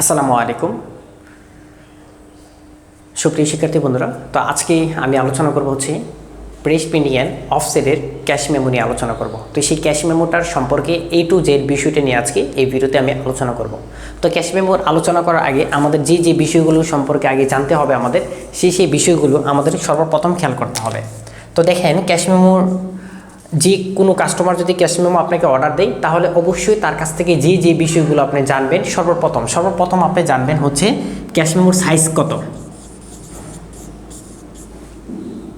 আসসালামু আলাইকুম। সুপ্রিয় শিক্ষার্থী বন্ধুরা, তো আজকে আমি আলোচনা করব হচ্ছে প্রেস প্রিন্টিং অফসেটের ক্যাশ মেমো নিয়ে আলোচনা করব। তো সেই ক্যাশ মেমোটার সম্পর্কে এ টু জেড বিষয়টা নিয়ে আজকে এই ভিডিওতে আমি আলোচনা করব। তো ক্যাশ মেমোর আলোচনা করার আগে আমাদের যে যে বিষয়গুলো সম্পর্কে আগে জানতে হবে আমাদের, সেই সেই বিষয়গুলো আমাদের সর্বপ্রথম খেয়াল করতে হবে। তো দেখেন ক্যাশ মেমোর যে কোনো কাস্টমার যদি ক্যাশ মেমো আপনাকে অর্ডার দেয়, তাহলে অবশ্যই তার কাছ থেকে যে যে বিষয়গুলো আপনি জানবেন, সর্বপ্রথম সর্বপ্রথম আপনি জানবেন হচ্ছে ক্যাশ মেমোর সাইজ কত।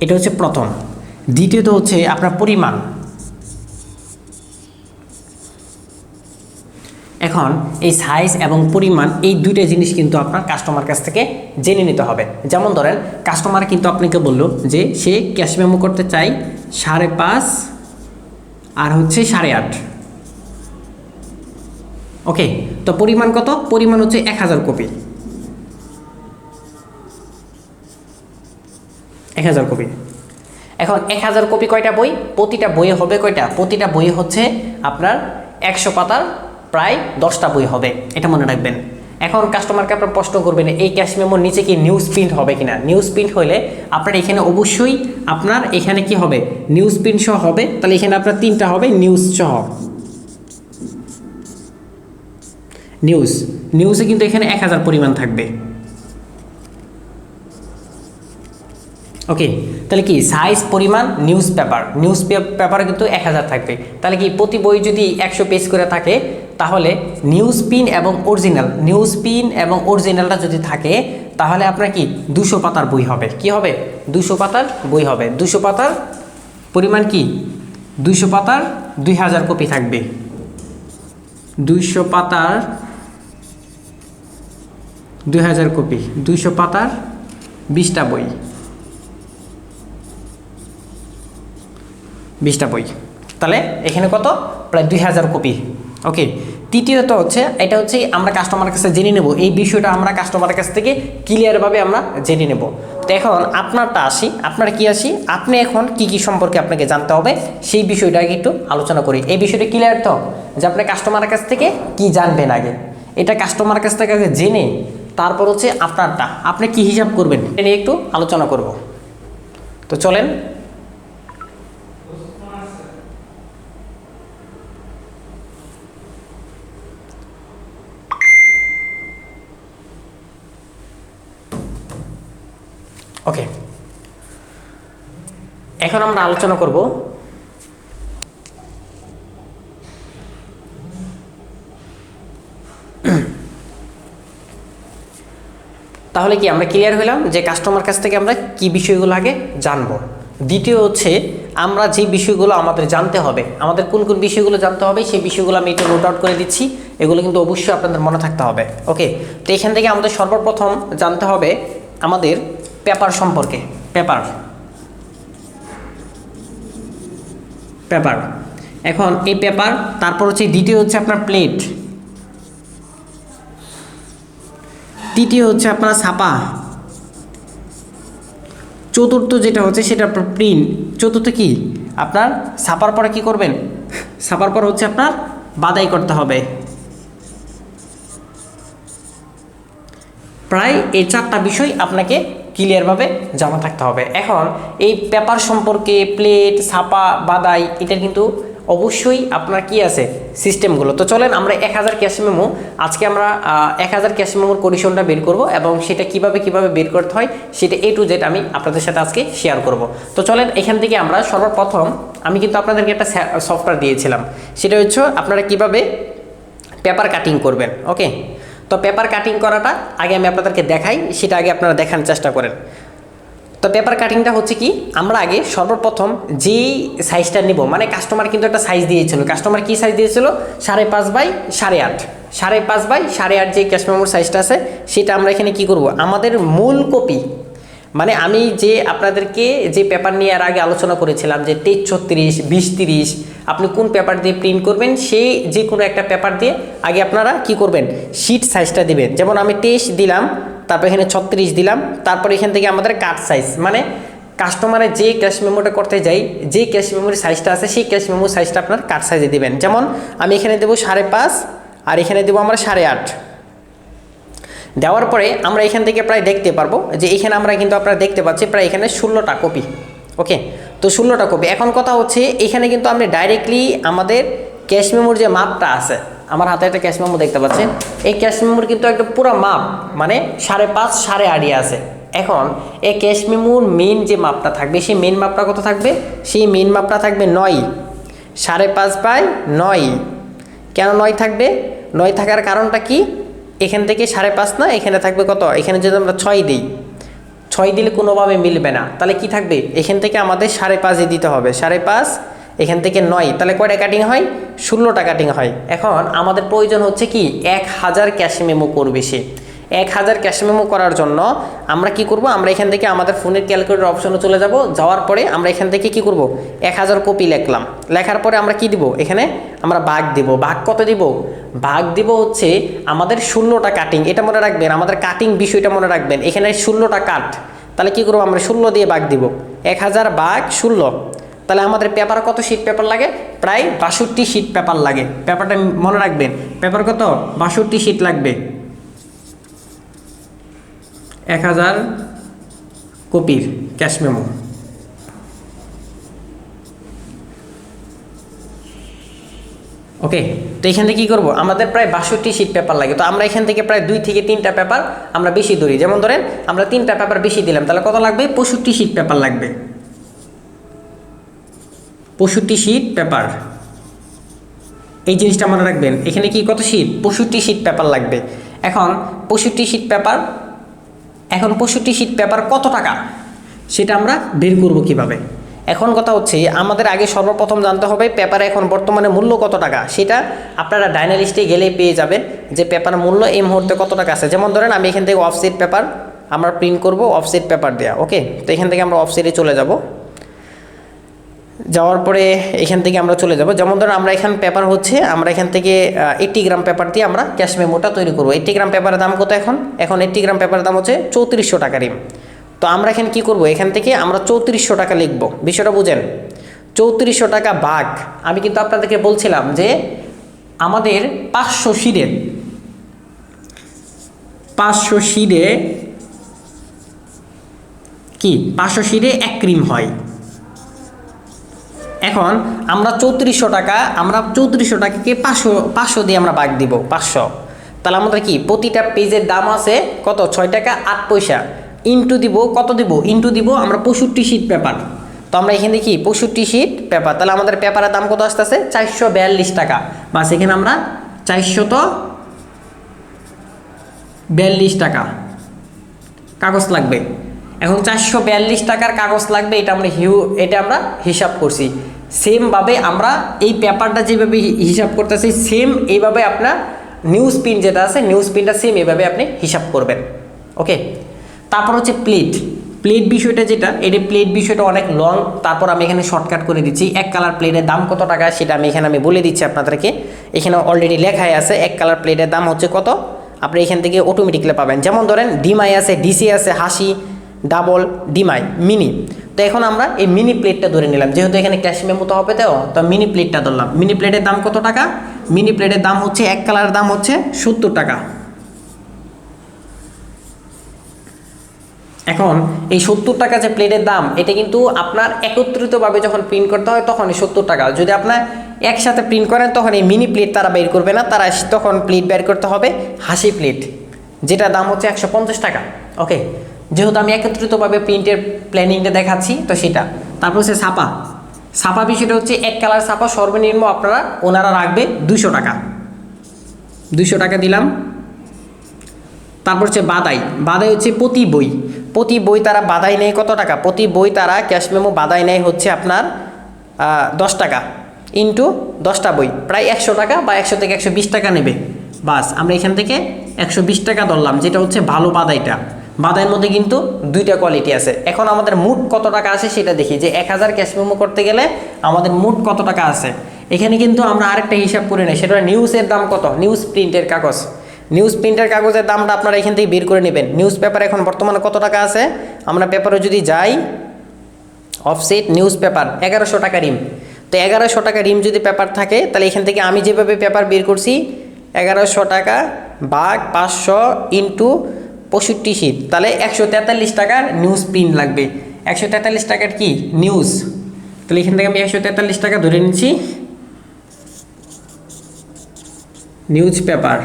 এটা হচ্ছে প্রথম। দ্বিতীয়ত হচ্ছে আপনার পরিমাণ। এখন এই সাইজ এবং পরিমাণ, এই দুইটা জিনিস কিন্তু আপনার কাস্টমার কাছ থেকে জেনে নিতে হবে। যেমন ধরেন কাস্টমার কিন্তু আপনাকে বলল যে, সে ক্যাশ মেমো করতে চায় সাড়ে পাঁচ আর হচ্ছে সাড়ে আট। ওকে তো পরিমাণ কত? পরিমাণ হচ্ছে এক হাজার কপি। এক হাজার কপি। এখন এক হাজার কপি কয়টা বই? প্রতিটা বইয়ে হবে কয়টা? প্রতিটা বইয়ে হচ্ছে আপনার একশো পাতার প্রায় দশটা বই হবে। এটা মনে রাখবেন। এখন কাস্টমারকে আপনার প্রশ্ন করবেন, এই ক্যাশ মেমোর নিচে কি নিউজ প্রিন্ট হবে কিনা? নিউজ প্রিন্ট হলে আপনার এখানে অবশ্যই আপনার এখানে কি হবে? নিউজ প্রিন্ট সহ হবে, তাহলে এখানে আপনার তিনটা হবে নিউজ সহ। নিউজ নিউজে কিন্তু এখানে এক হাজার পরিমাণ থাকবে। ওকে তাহলে কি সাইজ পরিমাণ নিউজ পেপার নিউজ পেপার কিন্তু এক হাজার থাকবে। তাহলে কি প্রতি বই যদি একশো পেজ করে থাকে তাহলে নিউজ পিন এবং অরিজিনাল নিউজ পিন এবং অরিজিনালটা যদি থাকে, তাহলে আপনার কি? দুশো পাতার বই হবে। কি হবে? দুশো পাতার বই হবে। দুশো পাতার পরিমাণ কি? দুইশো পাতার দুই হাজার কপি থাকবে। দুইশো পাতার দুই হাজার কপি। দুইশো পাতার বিশটা বই। বিশটা বই। তাহলে এখানে কত? প্রায় দুই হাজার কপি। ওকে। তৃতীয়ত হচ্ছে, এটা হচ্ছে আমরা কাস্টমারের কাছে জেনে নেব। এই বিষয়টা আমরা কাস্টমারের কাছ থেকে ক্লিয়ারভাবে আমরা জেনে নেব। তো এখন আপনারটা আসি, আপনার কি আসি? আপনি এখন কি কি সম্পর্কে আপনাকে জানতে হবে, সেই বিষয়টা আগে একটু আলোচনা করি। এই বিষয়টা ক্লিয়ার তো? যে আপনি কাস্টমারের কাছ থেকে কি জানবেন আগে? এটা কাস্টমারের কাছ থেকে জেনে, তারপর হচ্ছে আপনারটা। আপনি কি হিসাব করবেন? এটা নিয়ে একটু আলোচনা করব। তো চলেন ওকে এখন আমরা আলোচনা করব তাহলে কি আমরা ক্লিয়ার হলাম যে কাস্টমার কাছ থেকে আমরা কি বিষয়গুলো আগে জানব? দ্বিতীয় হচ্ছে, আমরা যে বিষয়গুলো আমাদের জানতে হবে, আমাদের কোন কোন বিষয়গুলো জানতে হবে, সেই বিষয়গুলো আমি একটু নোট আউট করে দিচ্ছি। এগুলো কিন্তু অবশ্যই আপনাদের মনে থাকতে হবে ওকে তো এখান থেকে আমাদের সর্বপ্রথম জানতে হবে আমাদের পেপার সম্পর্কে পেপার পেপার। এখন এই পেপার, তারপর হচ্ছে দ্বিতীয় হচ্ছে আপনার প্লেট। তৃতীয় হচ্ছে আপনার ছাপা। চতুর্থ যেটা হচ্ছে সেটা আপনার প্রিন্ট। চতুর্থ কি? আপনার ছাপার পরে কি করবেন? ছাপার পর হচ্ছে আপনার বাদাই করতে হবে। প্রায় এই চারটা বিষয় আপনাকে ক্লিয়ারভাবে জানা থাকতে হবে। এখন এই পেপার সম্পর্কে প্লেট ছাপা, বাদাই, এটার কিন্তু অবশ্যই আপনার কি আছে? সিস্টেমগুলো তো চলেন আমরা এক হাজার ক্যাশ মেমো আজকে আমরা এক হাজার ক্যাশ মেমোর কন্ডিশনটা বের করব এবং সেটা কীভাবে কীভাবে বের করতে হয় সেটা এ টু জেড আমি আপনাদের সাথে আজকে শেয়ার করব। তো চলেন এখান থেকে আমরা সর্বপ্রথম আমি কিন্তু আপনাদেরকে একটা সফটওয়্যার দিয়েছিলাম। সেটা হচ্ছে আপনারা কীভাবে পেপার কাটিং করবেন ওকে তো পেপার কাটিং করাটা আগে আমি আপনাদেরকে দেখাই, সেটা আগে আপনারা দেখানোর চেষ্টা করেন। তো পেপার কাটিংটা হচ্ছে কি, আমরা আগে সর্বপ্রথম যেই সাইজটা নিব মানে কাস্টমার কিন্তু একটা সাইজ দিয়েছিল। কাস্টমার কি সাইজ দিয়েছিল? সাড়ে পাঁচ বাই সাড়ে আট। সাড়ে পাঁচ বাই সাড়ে আট যে ক্যাশ মেমোর সাইজটা আছে, সেটা আমরা এখানে কি করব? আমাদের মূল কপি মানে আমি যে আপনাদেরকে যে পেপার নিয়ে আর আগে আলোচনা করেছিলাম যে তেইশ, ছত্রিশ, বিশ, তিরিশ, আপনি কোন পেপার দিয়ে প্রিন্ট করবেন, সেই যে কোনো একটা পেপার দিয়ে আগে আপনারা কি করবেন শিট সাইজটা দিবেন। যেমন আমি তেইশ দিলাম, তারপর এখানে ছত্রিশ দিলাম, তারপর এখান থেকে আমাদের কাট সাইজ মানে কাস্টমারে যে ক্যাশ মেমোটা করতে যাই, যে ক্যাশ মেমোর সাইজটা আছে, সেই ক্যাশ মেমোর সাইজটা আপনার কাট সাইজে দেবেন। যেমন আমি এখানে দেবো সাড়ে পাঁচ, আর এখানে দেবো আমরা সাড়ে আট। দেওয়ার পরে আমরা এখান থেকে প্রায় দেখতে পারব যে এখানে আমরা কিন্তু আপনারা দেখতে পাচ্ছি প্রায় এখানে ষোলোটা কপি ওকে তো ষোলোটা কপি। এখন কথা হচ্ছে, এখানে কিন্তু আপনি ডাইরেক্টলি আমাদের ক্যাশ মেমোর যে মাপটা আছে, আমার হাতে একটা ক্যাশ মেমো দেখতে পাচ্ছেন। এই ক্যাশ মেমোর কিন্তু একটা পুরো মাপ মানে সাড়ে পাঁচ, সাড়ে আড়ি আছে। এখন এই ক্যাশ মেমোর মেন যে মাপটা থাকবে, সেই মেন মাপটা কত থাকবে? সেই মেন মাপটা থাকবে নয়। সাড়ে পাঁচ বাই নয়। কেন নয় থাকবে? নয় থাকার কারণটা কি? এখান থেকে সাড়ে পাঁচ না, এখানে থাকবে কত? এখানে যদি আমরা ছয় দিই, ছয় দিলে কোনোভাবে মিলবে না। তাহলে কি থাকবে? এখান থেকে আমাদের সাড়ে পাঁচই দিতে হবে। সাড়ে পাঁচ, এখান থেকে নয়। তাহলে কয়টা কাটিং হয়? ষোলোটা কাটিং হয়। এখন আমাদের প্রয়োজন হচ্ছে কি? এক হাজার ক্যাশে মেমো করবে সে। এক হাজার ক্যাশ মেমো করার জন্য আমরা কি করব? আমরা এখান থেকে আমাদের ফোনের ক্যালকুলেটর অপশনে চলে যাব। যাওয়ার পরে আমরা এখান থেকে কি করব? এক হাজার কপি লেখলাম। লেখার পরে আমরা কি দিব? এখানে আমরা ভাগ দিব। ভাগ কত দিব? ভাগ দিব হচ্ছে আমাদের ষোলোটা কাটিং এটা মনে রাখবেন, আমাদের কাটিং বিষয়টা মনে রাখবেন। এখানে ষোলোটা কাট তাহলে কি করব? আমরা ষোলো দিয়ে ভাগ দিব। এক হাজার ভাগ ষোলো। তাহলে আমাদের পেপার কত শিট পেপার লাগে? প্রায় বাষট্টি শিট পেপার লাগে। পেপারটা মনে রাখবেন। পেপার কত? বাষট্টি শিট লাগবে। এক হাজার কপির ক্যাশ মেমো। ওকে, তো এখান থেকে কী করব? আমাদের প্রায় বাষট্টি শিট পেপার লাগে, তো আমরা এখান থেকে প্রায় দুই থেকে তিনটা পেপার আমরা বেশি ধরি। যেমন ধরেন, আমরা তিনটা পেপার বেশি দিলাম, তাহলে কত লাগবে? পঁয়ষট্টি শিট পেপার লাগবে। পঁয়ষট্টি শিট পেপার এই জিনিসটা মনে রাখবেন, এখানে কি কত শিট পঁয়ষট্টি শিট পেপার লাগবে। এখন, পঁয়ষট্টি শিট পেপার এখন পঁয়ষট্টি শীত পেপার কত টাকা? সেটা আমরা বের করব কীভাবে? এখন কথা হচ্ছে, আমাদের আগে সর্বপ্রথম জানতে হবে পেপারে এখন বর্তমানে মূল্য কত টাকা? সেটা আপনারা ডাইনালিস্টে গেলে পেয়ে যাবেন যে পেপার মূল্য এই মুহূর্তে কত টাকা আছে। যেমন ধরেন আমি এখান থেকে অফসেট পেপার আমরা প্রিন্ট করব অফসেট পেপার দেওয়া ওকে তো এখান থেকে আমরা অফসেটে চলে যাব। যাওয়ার পরে এখান থেকে আমরা চলে যাব। যেমন ধরুন আমরা এখান পেপার হচ্ছে, আমরা এখান থেকে এইট্টি গ্রাম পেপার দিয়ে আমরা ক্যাশ মেমোটা তৈরি করব। এইট্টি গ্রাম পেপারের দাম কত এখন? এখন এইট্টি গ্রাম পেপারের দাম হচ্ছে চৌত্রিশশো টাকা রিম তো আমরা এখানে কি করব? এখান থেকে আমরা চৌত্রিশশো টাকা লিখব। বিষয়টা বুঝেন। চৌত্রিশশো টাকা বাঘ আমি কিন্তু আপনাদেরকে বলছিলাম যে আমাদের পাঁচশো শিরে পাঁচশো শিরে কি? পাঁচশো শিরে এক ক্রিম হয়। এখন আমরা চৌত্রিশশো টাকা, আমরা চৌত্রিশশো টাকাকে পাঁচশো পাঁচশো দিয়ে আমরা বাগ দিব, পাঁচশো। তাহলে আমাদের কি, প্রতিটা পেজের দাম আছে কত? ছয় টাকা, আট পয়সা। ইন্টু দিব, কত দিব? ইন্টু দিব আমরা পঁয়ষট্টি শিট পেপার তো আমরা এখানে দেখি, পঁয়ষট্টি শিট পেপার তাহলে আমাদের পেপারের দাম কত আসতেছে? চারশো বিয়াল্লিশ টাকা। বাস এখানে আমরা চারশো তো বিয়াল্লিশ টাকা। কাগজ লাগবে। এখন চারশো বিয়াল্লিশ টাকার কাগজ লাগবে, এটা আমরা হিউ এটা আমরা হিসাব করছি। সেমভাবে আমরা এই পেপারটা যেভাবে হিসাব করতেছি সেম এইভাবে আপনার নিউজ প্রিন্ট যেটা আছে নিউজ প্রিন্টটা সেম এইভাবে আপনি হিসাব করবেন। ওকে তারপর হচ্ছে প্লেট প্লেট বিষয়টা যেটা, এটা প্লেট বিষয়টা অনেক লং তারপর আমি এখানে শর্টকাট করে দিচ্ছি। এক কালার প্লেটের দাম কত টাকা, সেটা আমি এখানে আমি বলে দিচ্ছি আপনাদেরকে। এখানে অলরেডি লেখাই আছে, এক কালার প্লেটের দাম হচ্ছে কত? আপনি এখান থেকে অটোমেটিকলি পাবেন। যেমন ধরেন ডিমাই আছে ডিসি আছে, হাসি ডাবল ডিমাই মিনি তো এখন আমরা এই মিনি প্লেটটা ধরে নিলাম। যেহেতু এখানে ক্যাশ মেমো তো হবে তো তো মিনি প্লেটটা ধরলাম। মিনি প্লেটের দাম কত টাকা? মিনি প্লেটের দাম হচ্ছে, এক কালারের দাম হচ্ছে সত্তর টাকা। এখন এই সত্তর টাকা যে প্লেটের দাম, এটা কিন্তু আপনার একত্রিতভাবে যখন প্রিন্ট করতে হয়, তখন এই সত্তর টাকা। যদি আপনার একসাথে প্রিন্ট করেন, তখন এই মিনি প্লেট তারা বের করবে না। তারা তখন প্লেট বের করতে হবে হাসি প্লেট যেটা দাম হচ্ছে একশো পঞ্চাশ টাকা। ওকে যেহেতু আমি একত্রিতভাবে প্রিন্টের প্ল্যানিংটা দেখাচ্ছি, তো সেটা। তারপর হচ্ছে ছাপা। ছাপা বিষয়টা হচ্ছে এক কালার ছাপা সর্বনিম্ন আপনারা ওনারা রাখবে দুশো টাকা। দুশো টাকা দিলাম। তারপর হচ্ছে বাদাই। বাদাই হচ্ছে প্রতি বই। প্রতি বই তারা বাদাই নেয় কত টাকা? প্রতি বই তারা ক্যাশ মেমো বাদাই নেয় হচ্ছে আপনার দশ টাকা ইন্টু দশটা বই। প্রায় একশো টাকা বা একশো থেকে একশো বিশ টাকা নেবে। বাস, আমরা এখান থেকে একশো বিশ টাকা ধরলাম, যেটা হচ্ছে ভালো বাদাইটা। বাদাইয়ের মধ্যে কিন্তু দুইটা কোয়ালিটি আছে। এখন আমাদের মুট কত টাকা আছে সেটা দেখি, যে এক হাজার ক্যাশ মেমো করতে গেলে আমাদের মুট কত টাকা আছে? এখানে কিন্তু আমরা আরেকটা হিসাব করে নিই, সেটা নিউজের দাম কত? নিউজ প্রিন্টের কাগজ। নিউজ প্রিন্টের কাগজের দামটা আপনারা এখান থেকে বের করে নেবেন। নিউজ পেপার এখন বর্তমানে কত টাকা আছে? আমরা পেপারে যদি যাই অফসেট নিউজ পেপার এগারোশো টাকা রিম তো এগারোশো টাকা রিম যদি পেপার থাকে, তাহলে এখান থেকে আমি যেভাবে পেপার বের করছি, এগারোশো টাকা বাঘ পাঁচশো ইন্টু পঁয়ষট্টি শীত তাহলে একশো তেতাল্লিশ টাকার নিউজ প্রিন্ট লাগবে। একশো তেতাল্লিশ টাকার কি? নিউজ তাহলে এখান থেকে আমি একশো তেতাল্লিশ টাকা ধরে নিচ্ছি। নিউজ পেপার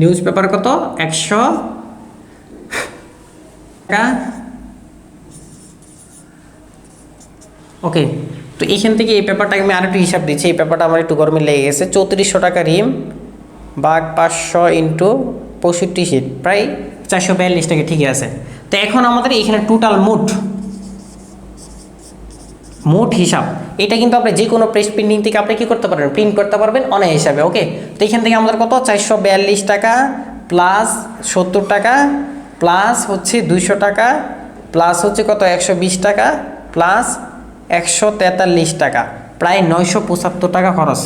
নিউজ পেপার কত? একশো টাকা। ওকে তো এইখান থেকে এই পেপারটাকে আমি আরেকটু হিসাব দিচ্ছি। এই পেপারটা আমার একটু গরমে লেগে গেছে। চৌত্রিশশো টাকা রিম বাঘ পাঁচশো ইন্টু পঁয়ষট্টি শীত প্রায় চারশো বিয়াল্লিশ টাকা, ঠিকই আছে। তো এখন আমাদের এখানে টোটাল মোট মোট হিসাব, এটা কিন্তু আপনি যে কোনো প্রেস প্রিন্টিং থেকে আপনি কী করতে পারবেন? প্রিন্ট করতে পারবেন অনেক হিসাবে ওকে তো এখান থেকে আমাদের কত? চারশো বিয়াল্লিশ টাকা প্লাস সত্তর টাকা প্লাস হচ্ছে দুশো টাকা প্লাস হচ্ছে কত? একশো বিশ টাকা প্লাস একশো তেতাল্লিশ টাকা, প্রায় নয়শো পঁচাত্তর টাকা খরচ।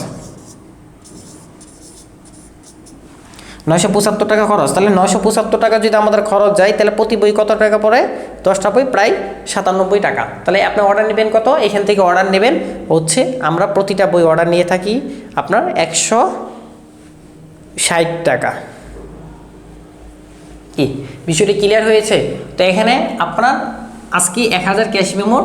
নয়শো পঁচাত্তর টাকা খরচ। তাহলে নয়শো পঁচাত্তর টাকা যদি আমাদের খরচ যায়, তাহলে প্রতি বই কত টাকা পড়ে? দশটা বই প্রায় সাতানব্বই টাকা। তাহলে আপনি অর্ডার নেবেন কত? এখান থেকে অর্ডার নেবেন। হচ্ছে আমরা প্রতিটা বই অর্ডার নিয়ে থাকি আপনার একশো ষাট টাকা। কি? বিষয়টি ক্লিয়ার হয়েছে? তো এখানে আপনার আজকে এক হাজার ক্যাশ মেমোর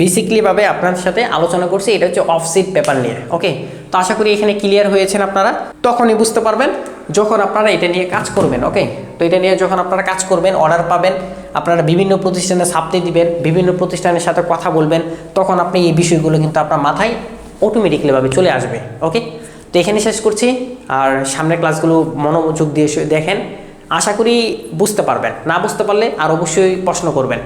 বেসিকলিভাবে আপনার সাথে আলোচনা করছি। এটা হচ্ছে অফসিট পেপার নিয়ে। ওকে তো আশা করি এখানে ক্লিয়ার হয়েছেন আপনারা। তখনই বুঝতে পারবেন যখন আপনারা এটা নিয়ে কাজ করবেন ওকে তো এটা নিয়ে যখন আপনারা কাজ করবেন অর্ডার পাবেন, আপনারা বিভিন্ন প্রতিষ্ঠানে ছাপতে দিবেন, বিভিন্ন প্রতিষ্ঠানের সাথে কথা বলবেন, তখন আপনি এই বিষয়গুলো কিন্তু আপনার মাথায় অটোমেটিকলিভাবে চলে আসবে ওকে তো এখানে শেষ করছি, আর সামনের ক্লাসগুলো মনোযোগ দিয়ে দেখেন। আশা করি বুঝতে পারবেন, না বুঝতে পারলে আর অবশ্যই প্রশ্ন করবেন।